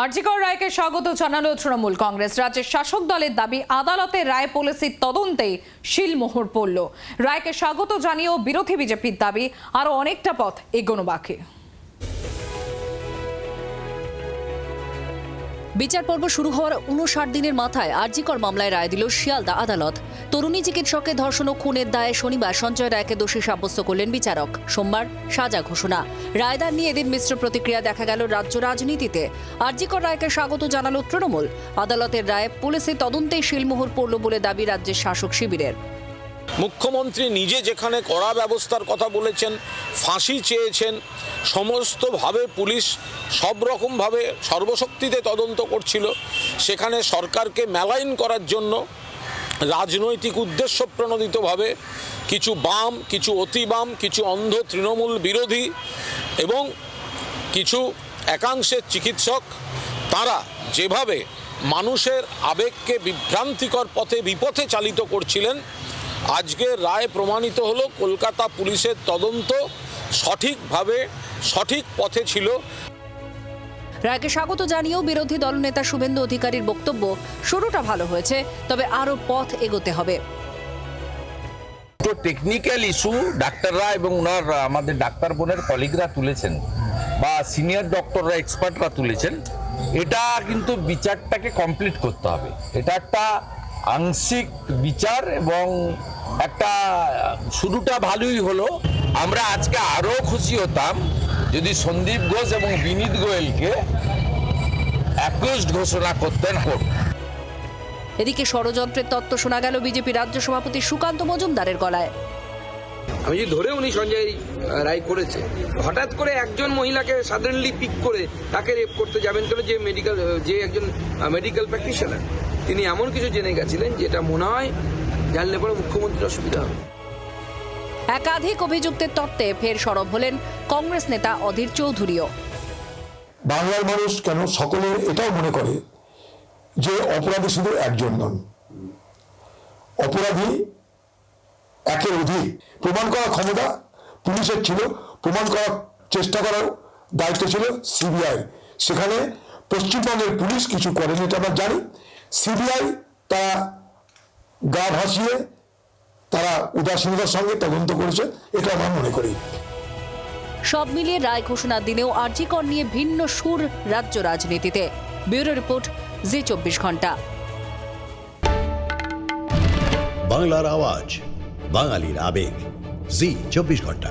আরজিকর রায়কে স্বাগত জানালো তৃণমূল কংগ্রেস। রাজ্যের শাসক দলের দাবি, আদালতে রায় পলিসির তদন্তে শিলমোহর পড়ল। রায়কে স্বাগত জানিয়েও বিরোধী বিজেপির দাবি আরও অনেকটা পথ এগোনো বাকি। বিচার পর্ব শুরু হওয়ার উনষাট দিনের মাথায় আরজিকর মামলায় রায় দিল শিয়ালদা আদালত। তরুণী চিকিৎসককে ধর্ষণ ও খুনের দায়ে শনিবার সঞ্জয় রায়কে দোষী সাব্যস্ত করলেন বিচারক। সোমবার সাজা ঘোষণা। রায়দান নিয়ে এদিন মিশ্র প্রতিক্রিয়া দেখা গেল রাজ্য রাজনীতিতে। আরজিকর রায়কে স্বাগত জানালো তৃণমূল। আদালতের রায় পুলিশের তদন্তেই শিলমোহর পড়ল বলে দাবি রাজ্যের শাসক শিবিরের। মুখ্যমন্ত্রী নিজে যেখানে কড়া ব্যবস্থার কথা বলেছেন, ফাঁসি চেয়েছেন, সমস্তভাবে পুলিশ সব রকমভাবে সর্বশক্তিতে তদন্ত করছিল, সেখানে সরকারকে মেলাইন করার জন্য রাজনৈতিক উদ্দেশ্য প্রণোদিতভাবে কিছু বাম, কিছু অতি বাম কিছু অন্ধ তৃণমূল বিরোধী এবং কিছু একাংশের চিকিৎসক, তারা যেভাবে মানুষের আবেগকে বিভ্রান্তিকর পথে বিপথে চালিত করছিলেন আজকের রায় প্রমাণিত হলো কলকাতা পুলিশের তদন্ত সঠিকভাবে সঠিক পথে ছিল। রায়কে স্বাগত জানিয়েও বিরোধী দলনেতা শুভেন্দু অধিকারীর বক্তব্য শুরুটা ভালো হয়েছে তবে আরও পথ এগোতে হবে। টেকনিক্যাল ইস্যু ডাক্তাররা এবং ওনার আমাদের ডাক্তার বোনের কলিগরা তুলেছেন বা সিনিয়র ডক্টররা এক্সপার্টরা তুলেছেন এটা কিন্তু বিচারটাকে কমপ্লিট করতে হবে। এটা একটা আংশিক বিচার এবং একটা শুরুটা ভালোই হলো। আমরা আজকে আরও খুশি হতাম যদি সন্দীপ ঘোষ এবং বিনীত গোয়েলকে অ্যাকিউজড ঘোষণা করতেন কোর্ট। এদিকে ষড়যন্ত্রের তত্ত্ব শোনা গেল বিজেপি রাজ্য সভাপতি সুকান্ত মজুমদারের গলায়। আমি যদি ধরে উনি সঞ্জয় রায় করেছে হঠাৎ করে একজন মহিলাকে সাডেনলি পিক করে তাকে রেপ করতে যাবেন কেন? যে মেডিকেল যে একজন মেডিকেল প্র্যাকটিশনার তিনি এমন কিছু জেনে গেছিলেন যেটা মনে হয় জানলে পরে মুখ্যমন্ত্রীর অসুবিধা হবে। একাধিক অভিযুক্তের তত্ত্বে ফের সরব হলেন কংগ্রেস নেতা অধীর চৌধুরীও। বাংলার মানুষ কেন সকলে এটাও মনে করে যে অপরাধী শুধু একজন নন। অপরাধী একের অধিক। প্রমাণ করার ক্ষমতা পুলিশের ছিল প্রমাণ করার চেষ্টা করার দায়িত্ব ছিল সিবিআই। সেখানে পশ্চিমবঙ্গের পুলিশ কিছু করেনি এটা আমরা জানি। সিবিআই তারা গা ভাসিয়ে তারা উদাসীনতার সঙ্গে তদন্ত করেছে এটা আমরা মনে করি। সব মিলিয়ে রায় ঘোষণার দিনেও আর্জিকর নিয়ে ভিন্ন সুর রাজ্য রাজনীতিতে। ব্যুরো রিপোর্ট জি চব্বিশ ঘণ্টা। বাংলার আওয়াজ বাঙালির আবেগ জি চব্বিশ ঘণ্টা।